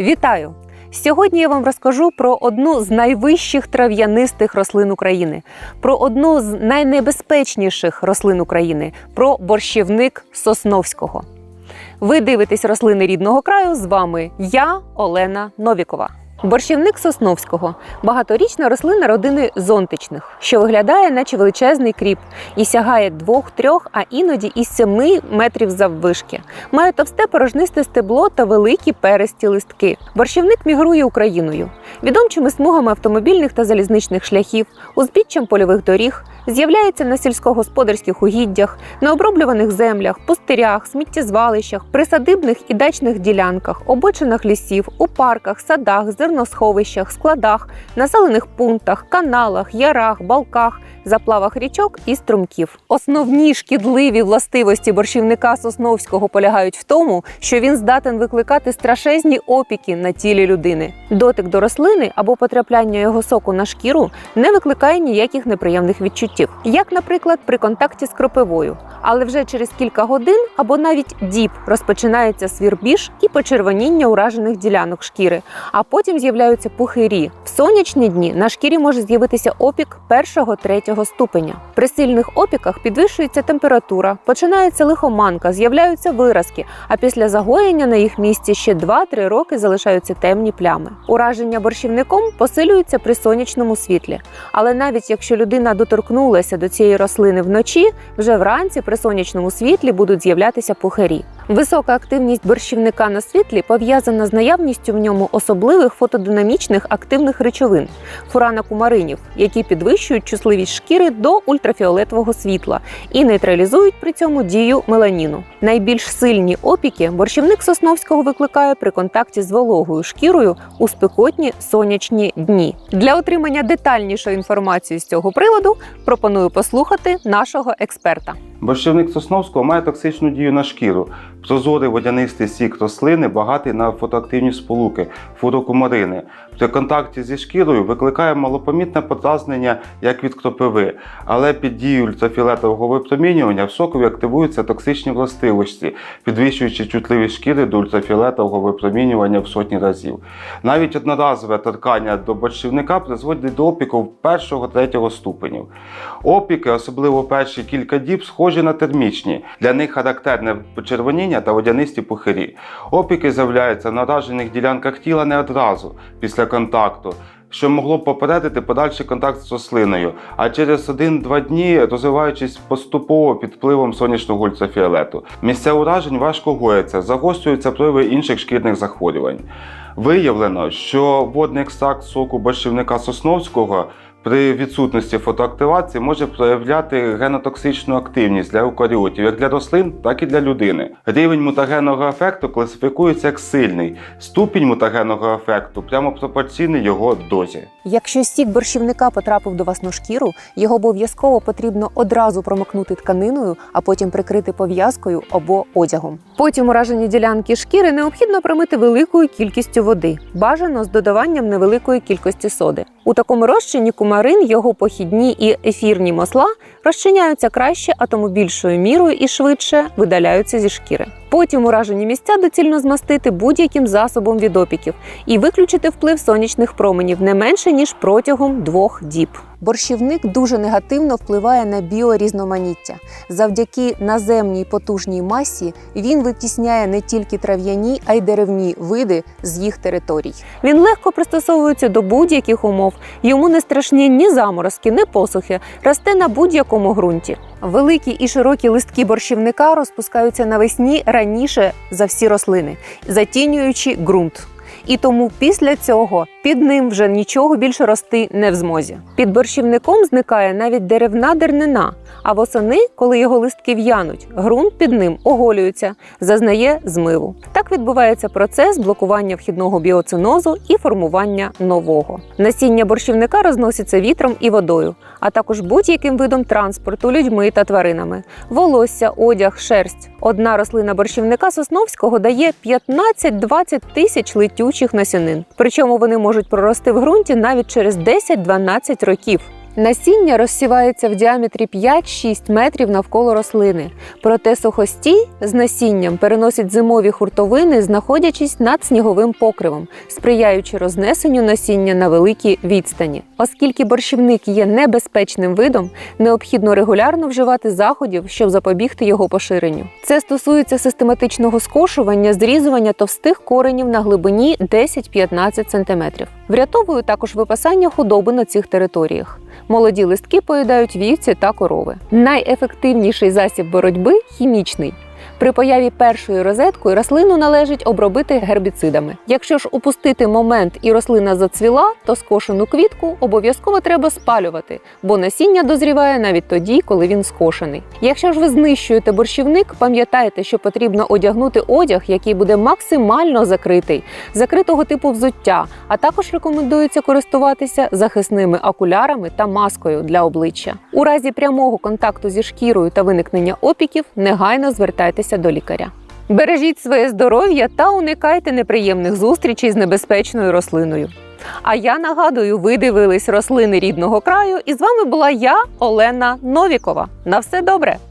Вітаю! Сьогодні я вам розкажу про одну з найвищих трав'янистих рослин України, про одну з найнебезпечніших рослин України, про борщівник Сосновського. Ви дивитесь рослини рідного краю. З вами я, Олена Новікова. Борщівник Сосновського багаторічна рослина родини зонтичних, що виглядає, наче величезний кріп, і сягає 2-3, а іноді і 7 метрів заввишки. Має товсте порожнисте стебло та великі пересті листки. Борщівник мігрує Україною, відомчими смугами автомобільних та залізничних шляхів, узбіччям польових доріг, з'являється на сільськогосподарських угіддях, на оброблюваних землях, пустирях, сміттєзвалищах, присадибних і дачних ділянках, обочинах лісів, у парках, садах, зерносховищах, складах, населених пунктах, каналах, ярах, балках, заплавах річок і струмків. Основні шкідливі властивості борщівника сосновського полягають в тому, що він здатен викликати страшезні опіки на тілі людини. Дотик до рослини або потрапляння його соку на шкіру не викликає ніяких неприємних відчуттів, як, наприклад, при контакті з кропивою. Але вже через кілька годин або навіть діб розпочинається свірбіж і почервоніння уражених ділянок шкіри, а потім з'являються пухирі. В сонячні дні на шкірі може з'явитися опік першого-третього ступеня. При сильних опіках підвищується температура, починається лихоманка, з'являються виразки, а після загоєння на їх місці ще 2-3 роки залишаються темні плями. Ураження борщівником посилюється при сонячному світлі. Але навіть якщо людина доторкнулася до цієї рослини вночі, вже вранці при сонячному світлі будуть з'являтися пухарі. Висока активність борщівника на світлі пов'язана з наявністю в ньому особливих фотодинамічних активних речовин фуранокумаринів, які підвищують чутливість шкіри до ультрафіолетового світла і нейтралізують при цьому дію меланіну. Найбільш сильні опіки борщівник сосновського викликає при контакті з вологою шкірою у спекотні сонячні дні. Для отримання детальнішої інформації з цього приводу пропоную послухати нашого експерта. Борщівник Сосновського має токсичну дію на шкіру. Прозорий водянистий сік рослини багатий на фотоактивні сполуки, фурокумарини. При контакті зі шкірою викликає малопомітне подразнення, як від кропиви, але під дією ультрафіолетового випромінювання в сокові активуються токсичні властивості, підвищуючи чутливість шкіри до ультрафіолетового випромінювання в сотні разів. Навіть одноразове торкання до борщівника призводить до опіків першого-третього ступенів. Опіки, особливо перші кілька діб, схожі на термічні. Для них характерне почервоніння та водянисті пухирі. Опіки з'являються на уражених ділянках тіла не одразу після контакту. Що могло б попередити подальший контакт з рослиною, а через 1-2 дні розвиваючись поступово під впливом сонячного ультрафіолету. Місця уражень важко гояться, загострюються прояви інших шкірних захворювань. Виявлено, що водний екстракт соку борщівника сосновського при відсутності фотоактивації може проявляти генотоксичну активність для еукаріотів як для рослин, так і для людини. Рівень мутагенного ефекту класифікується як сильний. Ступінь мутагенного ефекту прямо пропорційний його дозі. Якщо сік борщівника потрапив до вас на шкіру, його обов'язково потрібно одразу промокнути тканиною, а потім прикрити пов'язкою або одягом. Потім уражені ділянки шкіри необхідно промити великою кількістю води, бажано з додаванням невеликої кількості соди. У такому розчині кумарин, його похідні і ефірні масла розчиняються краще, а тому більшою мірою і швидше видаляються зі шкіри. Потім уражені місця доцільно змастити будь-яким засобом від опіків і виключити вплив сонячних променів не менше ніж протягом двох діб. Борщівник дуже негативно впливає на біорізноманіття. Завдяки наземній потужній масі він витісняє не тільки трав'яні, а й деревні види з їх територій. Він легко пристосовується до будь-яких умов. Йому не страшні ні заморозки, ні посухи, росте на будь-якому ґрунті. Великі і широкі листки борщівника розпускаються навесні раніше за всі рослини, затінюючи ґрунт. І тому після цього під ним вже нічого більше рости не в змозі. Під борщівником зникає навіть деревна дернина. А восени, коли його листки в'януть, ґрунт під ним оголюється, зазнає змиву. Так відбувається процес блокування вхідного біоцинозу і формування нового. Насіння борщівника розноситься вітром і водою, а також будь-яким видом транспорту людьми та тваринами. Волосся, одяг, шерсть. Одна рослина борщівника сосновського дає 15-20 тисяч летючих насінин. Причому вони можуть прорости в ґрунті навіть через 10-12 років. Насіння розсівається в діаметрі 5-6 метрів навколо рослини. Проте сухостій з насінням переносить зимові хуртовини, знаходячись над сніговим покривом, сприяючи рознесенню насіння на великі відстані. Оскільки борщівник є небезпечним видом, необхідно регулярно вживати заходів, щоб запобігти його поширенню. Це стосується систематичного скошування, зрізування товстих коренів на глибині 10-15 см. Врятовую також випасання худоби на цих територіях. Молоді листки поїдають вівці та корови. Найефективніший засіб боротьби хімічний. При появі першої розеткою рослину належить обробити гербіцидами. Якщо ж упустити момент і рослина зацвіла, то скошену квітку обов'язково треба спалювати, бо насіння дозріває навіть тоді, коли він скошений. Якщо ж ви знищуєте борщівник, пам'ятайте, що потрібно одягнути одяг, який буде максимально закритий, закритого типу взуття, а також рекомендується користуватися захисними окулярами та маскою для обличчя. У разі прямого контакту зі шкірою та виникнення опіків негайно звертайтеся до лікаря. Бережіть своє здоров'я та уникайте неприємних зустрічей з небезпечною рослиною. А я нагадую, ви дивились рослини рідного краю, і з вами була я, Олена Новікова. На все добре!